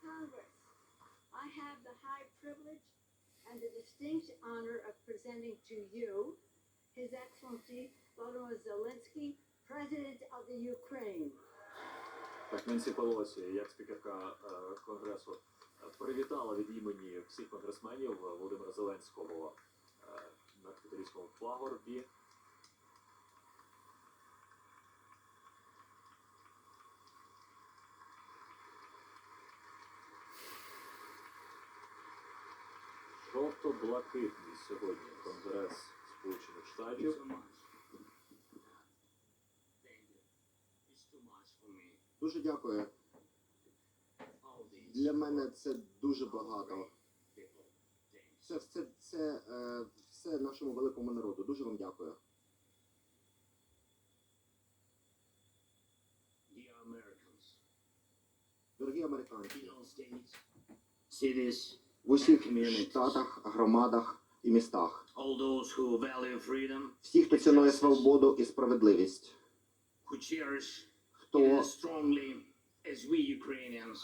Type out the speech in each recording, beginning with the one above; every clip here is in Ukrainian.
Congress. I have the high privilege and the distinct honor of presenting to you His Excellency Volodymyr Zelensky, President of the Ukraine. Так, Ненсі Пелосі, як спікерка е, Конгресу, е, привітала від імені всіх конгресменів е, Володимира Зеленського е, на капіталійському пагорбі. Жовто-блакитний сьогодні Конгрес Сполучених Штатів. Дуже дякую. Для мене це дуже багато. Це все, це, е, все нашому великому народу. Дуже вам дякую. Дорогі американці, cities, в усіх штатах, громадах і містах. Всі, хто цінує свободу і справедливість, хто,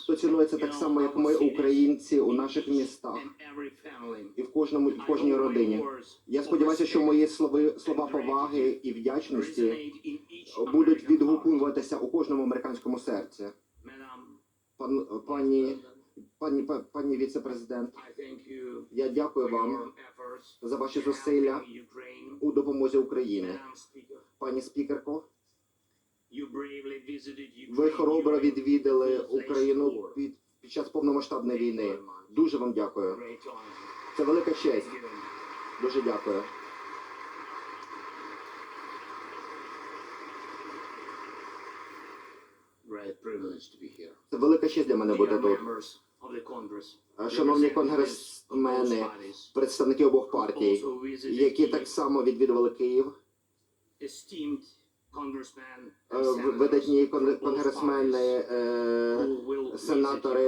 хто цінує це так само, як ми, українці, у наших містах і в кожному в кожній родині. Я сподіваюся, що мої слова, слова поваги і вдячності будуть відгукуватися у кожному американському серці. Пан, пані, пані, пані віце-президент, я дякую вам за ваші зусилля у допомозі Україні. Пані спікерко, ви хоробро відвідали Україну під, під час повномасштабної війни. Дуже вам дякую. Це велика честь. Дуже дякую. Це велика честь для мене бути тут. Шановні конгресмени, представники обох партій, які так само відвідували Київ, е, видатні кон- конгресмени, е, сенатори,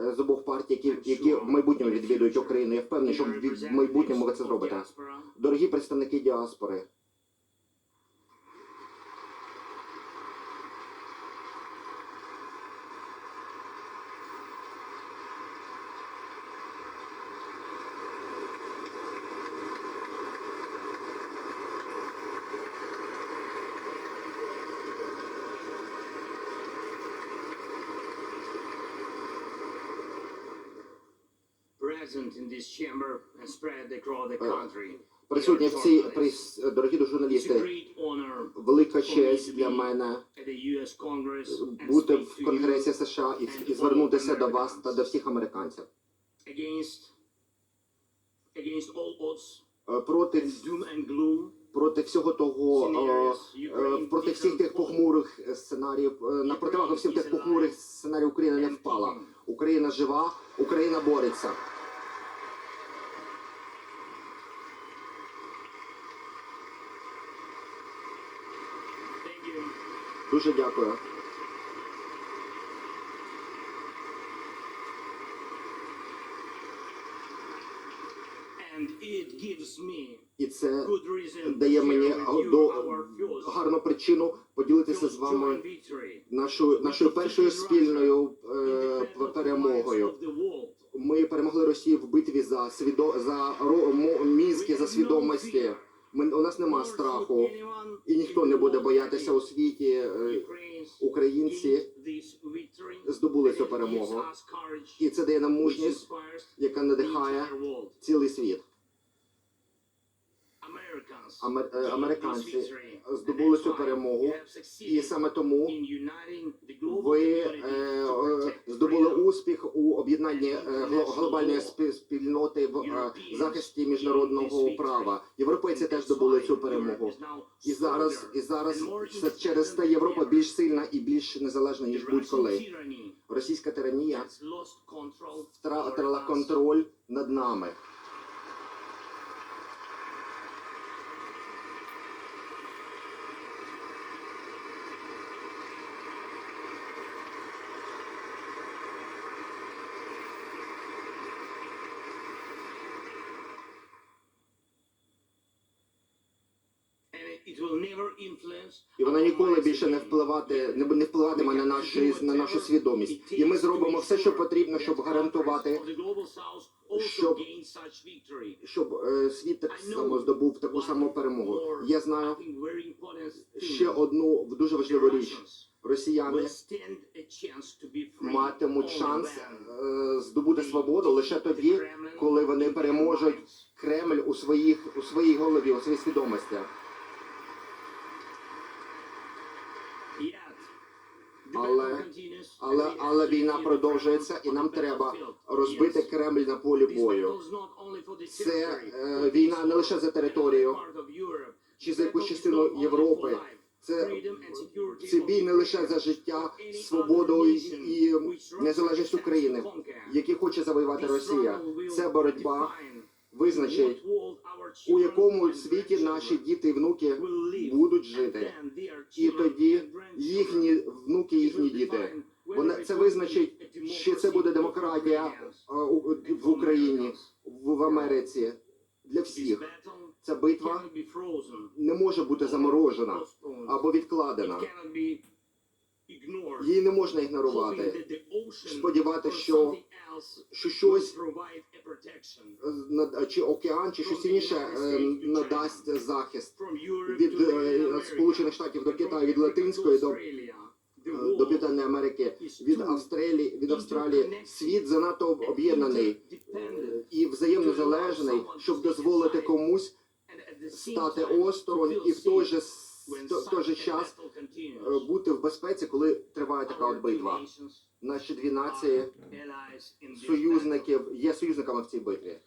е, з обох партій, які, які в майбутньому відвідують Україну. Я впевнений, що в майбутньому ви це зробите. Дорогі представники діаспори, present in this chamber and spread across the Е, country. Присутні в цій прис- дорогі a журналісти. Велика честь для мене бути в Конгресі США і, звернутися до вас та до всіх американців Е, проти, проти всього того. е, е, Проти всіх тих похмурих е, сценаріїв, е, на противагу всім тих похмурих сценаріїв Україна не впала. Україна жива, Україна бореться. Thank you. Дуже дякую. І це дає мені гарну причину поділитися з вами нашою нашою першою спільною е, перемогою. Ми перемогли Росію в битві за свідо за мізки, за свідомості. Ми у нас нема страху, і ніхто не буде боятися у світі. Е, Українці здобули цю перемогу, і це дає нам мужність, яка надихає цілий світ. Americans Амер- е, gained this американці здобули цю перемогу, і саме тому ви е, е, здобули успіх у об'єднанні е, гло- глобальної спільноти в е, захисті міжнародного права. Європейці теж здобули цю перемогу. І зараз, і зараз це через те Європа більш сильна і більш незалежна ніж будь-коли. Російська тиранія втратила контроль над нами. І вона ніколи більше не впливати, не, не впливатиме на наші на нашу свідомість. І ми зробимо все, що потрібно, щоб гарантувати, щоб- щоб е, світ так само здобув таку саму перемогу. Я знаю ще одну дуже важливу річ: росіяни матимуть шанс е, здобути свободу лише тоді, коли вони переможуть Кремль у своїх у своїй голові, у своїй свідомості. Але- але- але війна продовжується, і нам треба Розбити Кремль на полі бою. Це е, війна не лише за територію чи за якусь частину Європи. Це це бій не лише за життя, свободу і, і незалежність України, які хоче завоювати Росія. Це боротьба визначить, у якому світі наші діти і внуки будуть жити. І тоді їхні внуки, їхні діти. Вона це визначить, що це буде демократія в Україні, в, Америці для всіх. Ця битва не може бути заморожена або відкладена. Її не можна ігнорувати. Сподіватися, що, що щось чи океан, чи щось інше е, надасть захист від е, Сполучених Штатів до Китаю, від Латинської до, е, до Південної Америки, від Австралії, від Австралії. Світ занадто об'єднаний і взаємно залежний, щоб дозволити комусь стати осторонь і в той же в той же час е, бути в безпеці, коли триває така от битва. Наші дві нації союзників є союзниками в цій битві.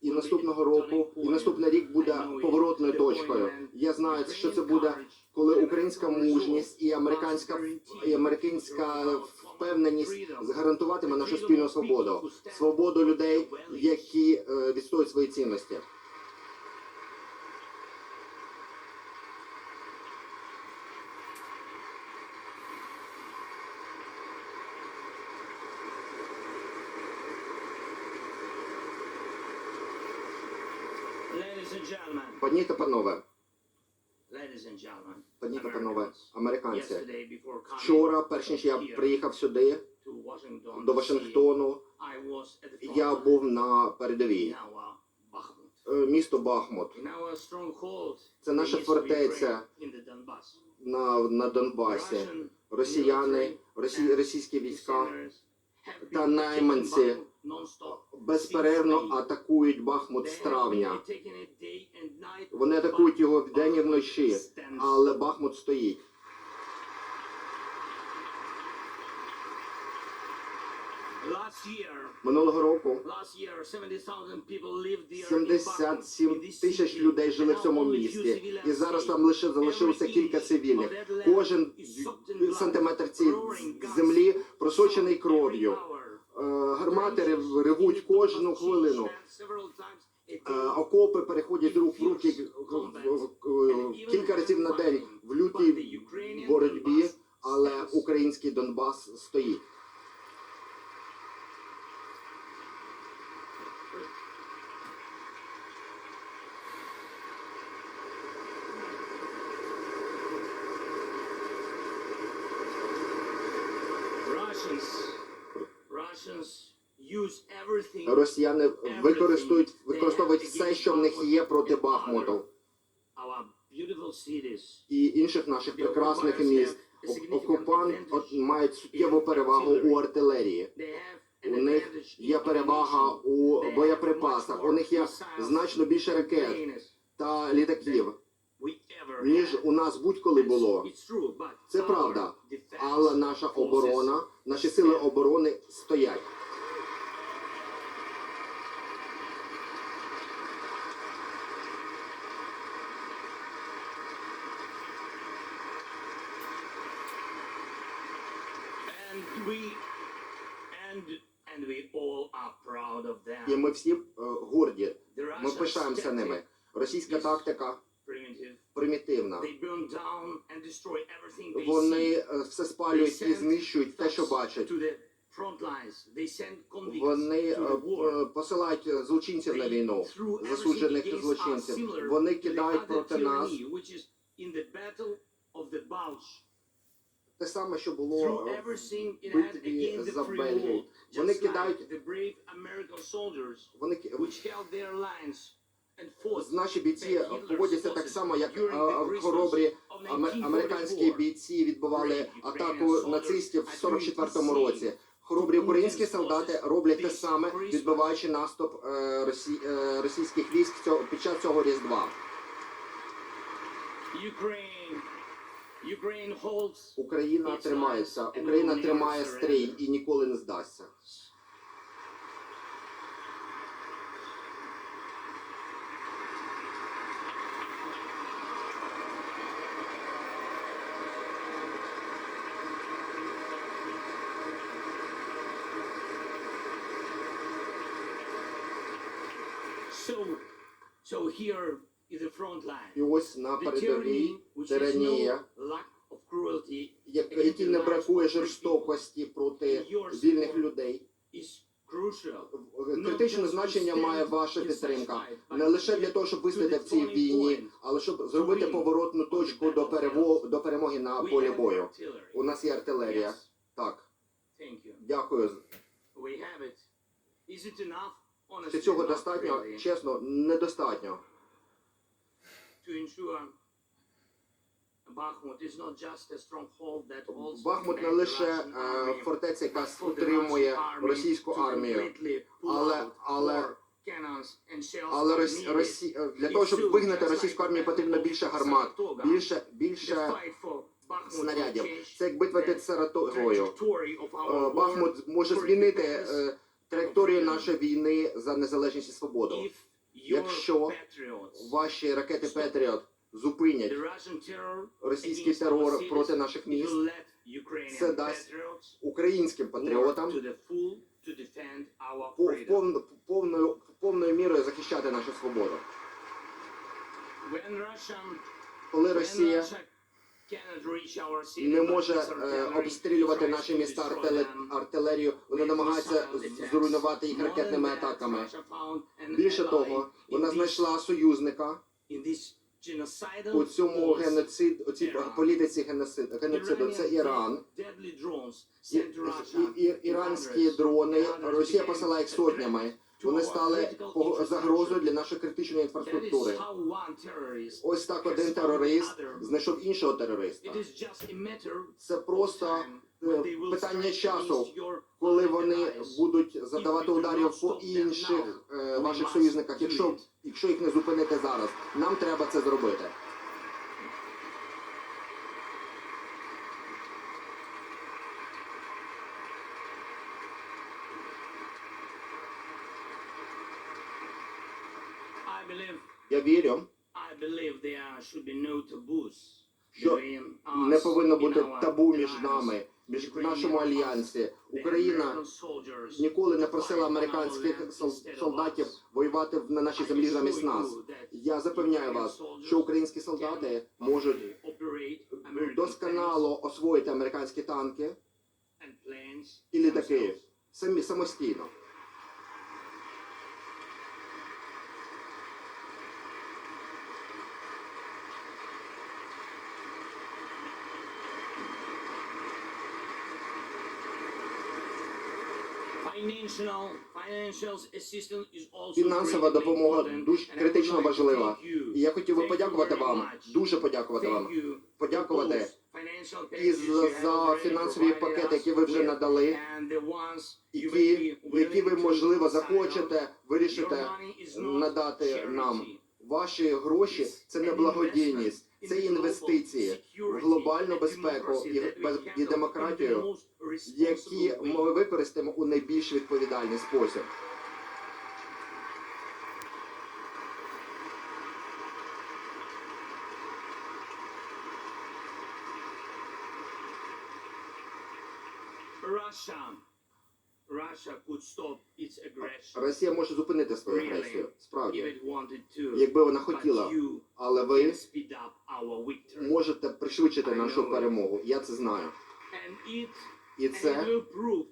І наступного року, і наступний рік буде поворотною точкою. Я знаю, що це буде, коли українська мужність і американська і американська впевненість гарантуватиме нашу спільну свободу, свободу людей, які е, відстоюють свої цінності. Пані та панове, пані та панове, американці. Вчора, перш ніж я приїхав сюди до Вашингтону, я був на передовій. Е, Місто Бахмут Це наша фортеця на, на Донбасі. Росіяни, росі, російські війська та найманці. Безперервно атакують Бахмут з травня. Вони атакують його вдень і вночі, але Бахмут стоїть. Минулого року last year, 70,000 people lived there in Bakhmut, 77 тисяч людей жили в цьому місті, і зараз там лише залишилося кілька цивільних. Кожен сантиметр цієї землі просочений кров'ю. Е, Гармати рев- ревуть кожну хвилину. Е, Окопи переходять рук в руки кілька разів на день в лютій боротьбі, але український Донбас стоїть. Росіяни використовують використовують все, що в них є проти Бахмуту і інших наших прекрасних міст. Окупант мають суттєву перевагу у артилерії. У них є перевага у боєприпасах. У них є значно більше ракет та літаків, ніж у нас будь-коли було. Це правда. Але наша оборона, наші сили оборони стоять. And we and and we all are proud of them. І ми всі е, горді. Ми пишаємося ними. Російська тактика примітивна. Вони е, все спалюють і знищують те, що бачать. Вони е, посилають злочинців на війну, засуджених злочинців. Вони кидають проти нас Те саме, що було е, в битві за Бельгію. Вони кидають- вони наші бійці поводяться так само, як е, хоробрі аме- американські бійці відбивали атаку нацистів в 44-му році. Хоробрі українські солдати роблять те саме, відбиваючи наступ е, росі, російських військ під час цього різдва. Ukraine, Україна тримається, Україна тримає стрій і ніколи не здасться. so so here І ось на передовій тиранія, якій не бракує жорстокості проти вільних людей. Критичне значення має ваша підтримка. не лише для того, щоб вистояти в цій війні, але щоб зробити поворотну точку до до перемоги на полі бою. У нас є артилерія. Так, дякую. Чи цього достатньо? Чесно, недостатньо. That holds Бахмут не лише е, фортеця, яка утримує російську армію. Але- але- Але Росі, е, для того, щоб вигнати російську армію, потрібно більше гармат, більше, більше снарядів. Це як битва під our Е, Бахмут може змінити траєкторію нашої війни за незалежність і свободу. Якщо Ваші ракети Петріот зупинять російський терор проти наших міст Це дасть українським патріотам to the full to defend our по- freedom. повно- повною повною мірою захищати нашу свободу. Коли Росія Не може е, обстрілювати наші міста destroy артиле- them вони намагаються зруйнувати їх ракетними атаками. Більше того, вона знайшла союзника у цьому геноцид, у цій політиці геноциду. Геноциду це Іран. і, і, іранські дрони Росія посилає їх сотнями. Вони стали загрозою для нашої критичної інфраструктури. Ось так один терорист знайшов іншого терориста. Це просто е, питання часу, коли вони будуть задавати ударів по інших е, ваших союзниках, якщо, якщо їх не зупинити зараз. Нам треба це зробити. I believe, Я вірю, що не повинно бути табу між нами, між в нашому альянсі. Україна ніколи не просила американських солдатів воювати на нашій землі замість нас. Я запевняю вас, що українські солдати можуть досконало освоїти американські танки і літаки самі самостійно. Фінансова допомога дуже критично важлива. І я хотів би подякувати вам, дуже подякувати вам, подякувати. І за, за фінансові пакети, які ви вже надали, the ones які, ви можливо захочете вирішите надати нам. Ваші гроші це не благодійність, це інвестиції в глобальну безпеку і, демократію, які ми використаємо у найбільш відповідальний спосіб. Russia, Росія може зупинити свою агресію, справді, якби вона хотіла. Але ви можете пришвидшити нашу перемогу. Я це знаю. І це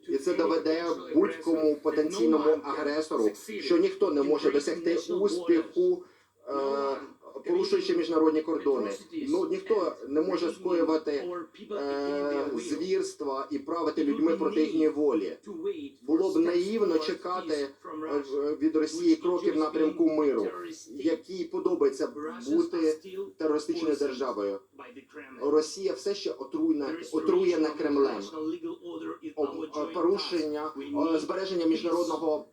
і це доведе будь-кому потенційному агресору, що ніхто не може досягти успіху е, порушуючи міжнародні кордони. Ну ніхто не може скоювати е, звірства і правити людьми проти їхньої волі. Було б наївно чекати Е, від Росії кроків напрямку миру, який подобається бути терористичною державою. Росія все ще отруєна, отруєна Кремлем. Е, Порушення е, збереження міжнародного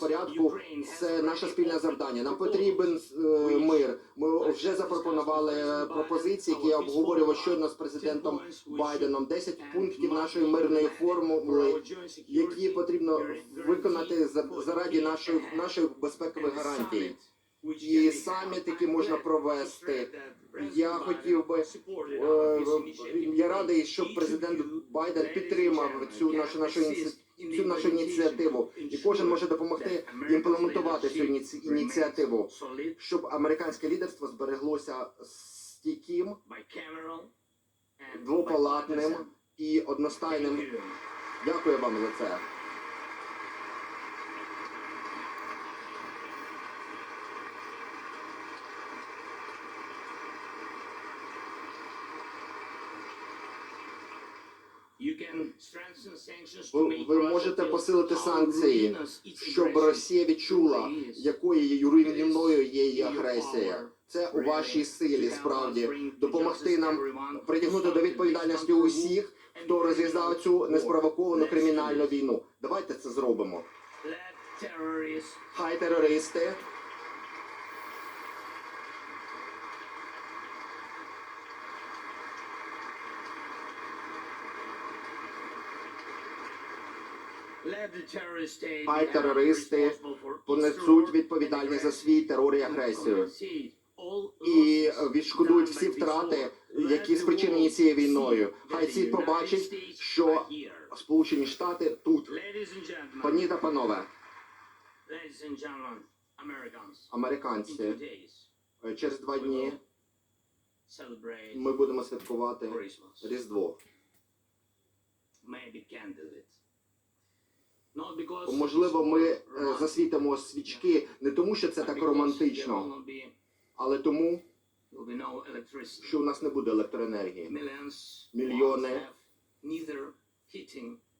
порядку це наше спільне завдання. Нам потрібен мир. Ми вже запропонували пропозиції, які я обговорював щойно з президентом Байденом. 10 пунктів нашої мирної формули, які потрібно виконати за- заради нашої наших безпекових гарантій. І саміт, який можна провести. Я хотів би е, я радий, що президент Байден підтримав цю нашу нашу ініці- цю нашу ініціативу, і кожен може допомогти імплементувати цю ініціативу, щоб американське лідерство збереглося стійким двопалатним і одностайним. Дякую вам за це. Ви, ви можете посилити санкції, щоб Росія відчула, якою руйнівною є її агресія. Це у вашій силі справді. допомогти нам притягнути до відповідальності усіх, хто розв'язав цю неспровоковану кримінальну війну. Давайте це зробимо. Хай терористи Хай терористи понесуть відповідальність за свій терор і агресію і відшкодують всі втрати, які спричинені цією війною. Хай світ побачить, що Сполучені Штати тут. Пані та панове, американці, через два дні ми будемо святкувати Різдво. Можливо, ми е, засвітимо свічки не тому, що це так романтично, але тому, що у нас не буде електроенергії. Мільйони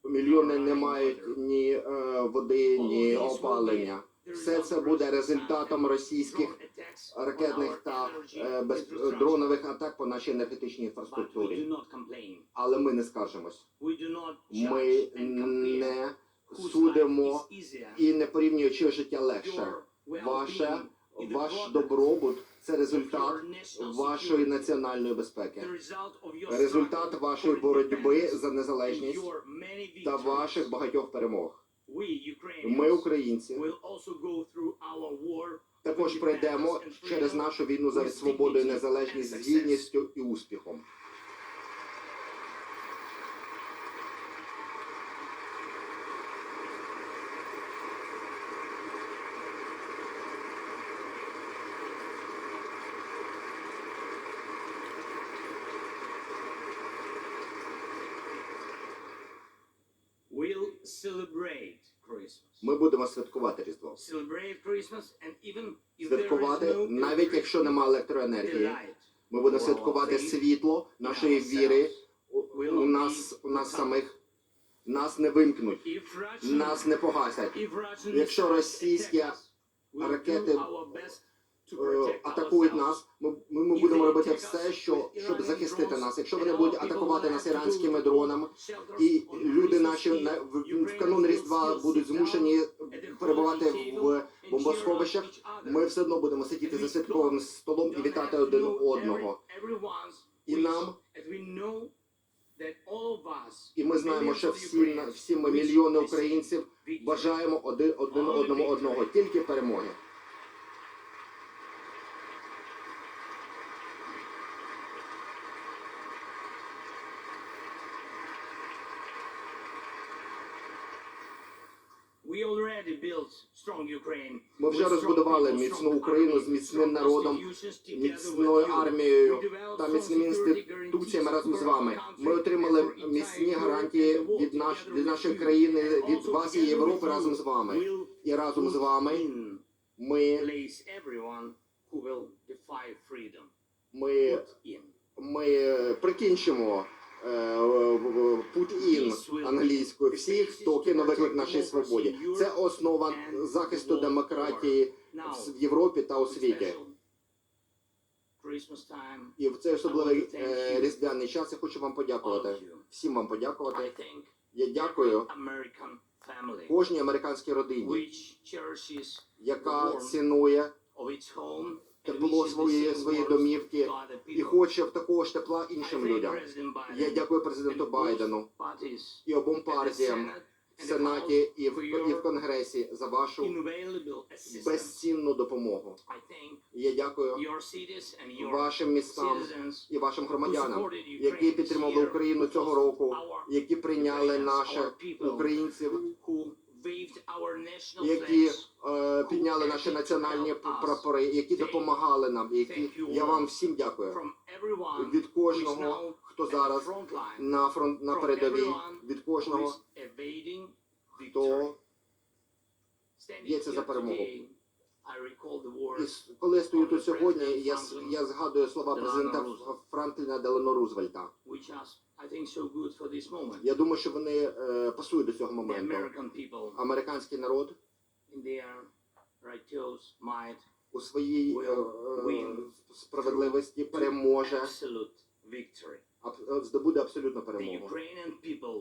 Мільйони не мають ні е, води, ні опалення. Все це буде результатом російських ракетних та е, дронових атак по нашій енергетичній інфраструктурі. Але ми не скаржимось. Ми не судимо і не порівнюючи життя легше. Ваше ваш добробут це результат вашої національної безпеки, результат вашої боротьби за незалежність та ваших багатьох перемог. Ми, українці, також пройдемо через нашу війну за свободу і незалежність з гідністю і успіхом. We'll celebrate Christmas. Ми будемо святкувати Різдво. Celebrate Christmas and even if there is Святкувати, no навіть якщо немає електроенергії. Ми будемо святкувати світло нашої віри у, у нас, у нас самих. Нас не вимкнуть, If Russia, нас не погасять. if Russian Якщо російські ракети, our best атакують нас. Ми, ми, ми будемо робити все, що щоб захистити нас. Якщо вони будуть атакувати нас іранськими дронами, і люди наші на в, в канун Різдва будуть змушені перебувати в бомбосховищах. Ми все одно будемо сидіти за святковим столом і вітати один одного. І нам, і ми знаємо, що всі всі ми мільйони українців бажаємо один один одному одного, тільки перемоги. Ми вже розбудували міцну Україну з міцним народом, міцною армією та міцними інституціями разом з вами. Ми отримали міцні гарантії від наш від нашої країни, від вас і Європи разом з вами. І разом з вами ми. Ми, ми прикінчимо е, in англійською всіх, хто кинув виклик нашій свободі. Це основа захисту демократії в Європі та у світі. І в цей особливий е, різдвяний час я хочу вам подякувати. Всім вам подякувати. Я дякую кожній американській родині, яка цінує wishes the своєї words домівки і хоче в такого ж тепла іншим людям. Я дякую президенту Байдену і обом партіям в Сенаті і в, і в Конгресі за вашу безцінну допомогу. Я дякую вашим містам і вашим громадянам, які підтримали Україну цього року, які прийняли наших українців, які е, підняли наші національні прапори, які допомагали нам, які я вам всім дякую від кожного, хто зараз на фронт на передовій, від кожного, хто б'ється за перемогу. І коли я стою тут сьогодні, я, я згадую слова президента Франкліна Делано Рузвельта. Я думаю, що вони е, пасують до цього моменту. Американський народ у своїй е, е, справедливості переможе, аб- здобуде абсолютну перемогу.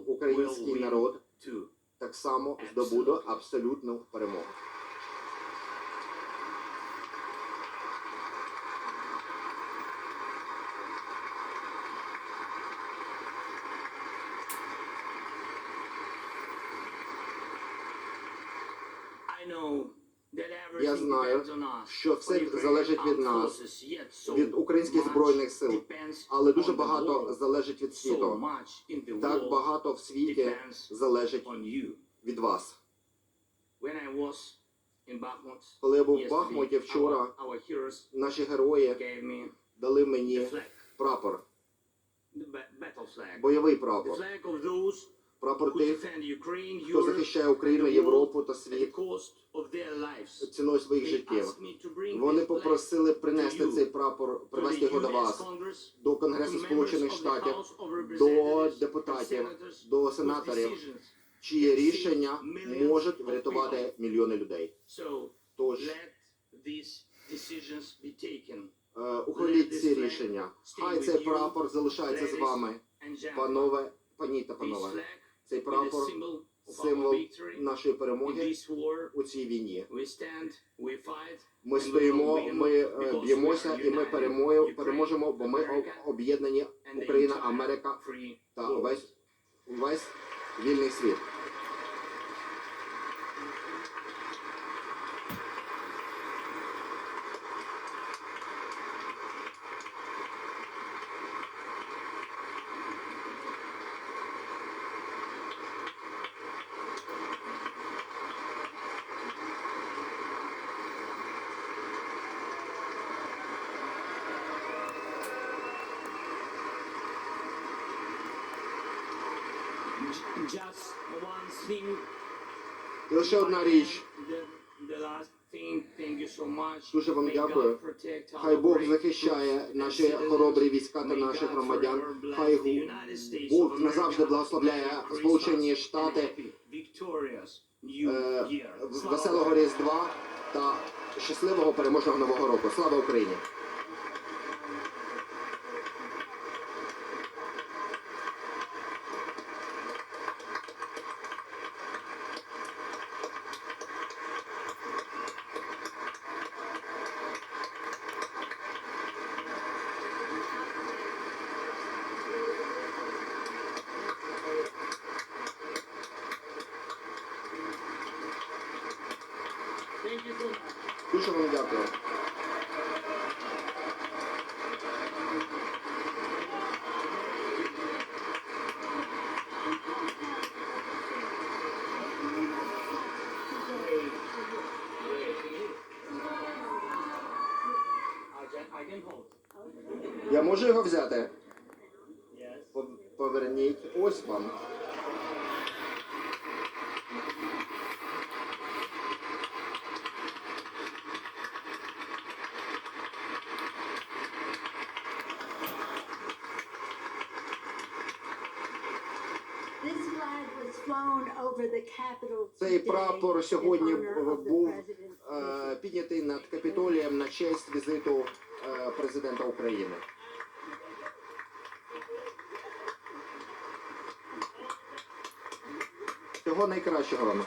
Український народ так само здобуде абсолютну перемогу. Я знаю, що все залежить від нас, від українських збройних сил, але дуже багато залежить від світу. Так багато в світі залежить від вас. Коли я був в Бахмуті вчора, наші герої дали мені прапор, бойовий прапор, прапор тих, хто захищає Україну, Європу та світ ціною своїх життів. Вони попросили принести цей прапор, the його до вас, до Конгресу Сполучених Штатів, до депутатів, до сенаторів, чиї рішення можуть врятувати мільйони людей. Тож е, ухваліть ці рішення. Хай цей прапор залишається з вами, панове, пані та панове. Цей прапор символ нашої перемоги у цій війні. Ми стоїмо, ми е, б'ємося і ми переможемо, бо ми об'єднані Україна, Америка та весь весь вільний світ. Лише одна річ. Дуже вам дякую. Хай Бог захищає наші хоробрі війська та наших громадян. Хай Бог назавжди благословляє Сполучені Штати. Е, Веселого Різдва та щасливого переможного нового року. Слава Україні! Дуже вам дякую. Я можу його взяти? Yes. По- Поверніть. Ось вам. over the Capitol Цей прапор сьогодні був е, піднятий над Капітолієм на честь візиту е, президента України. Всього найкращого вам.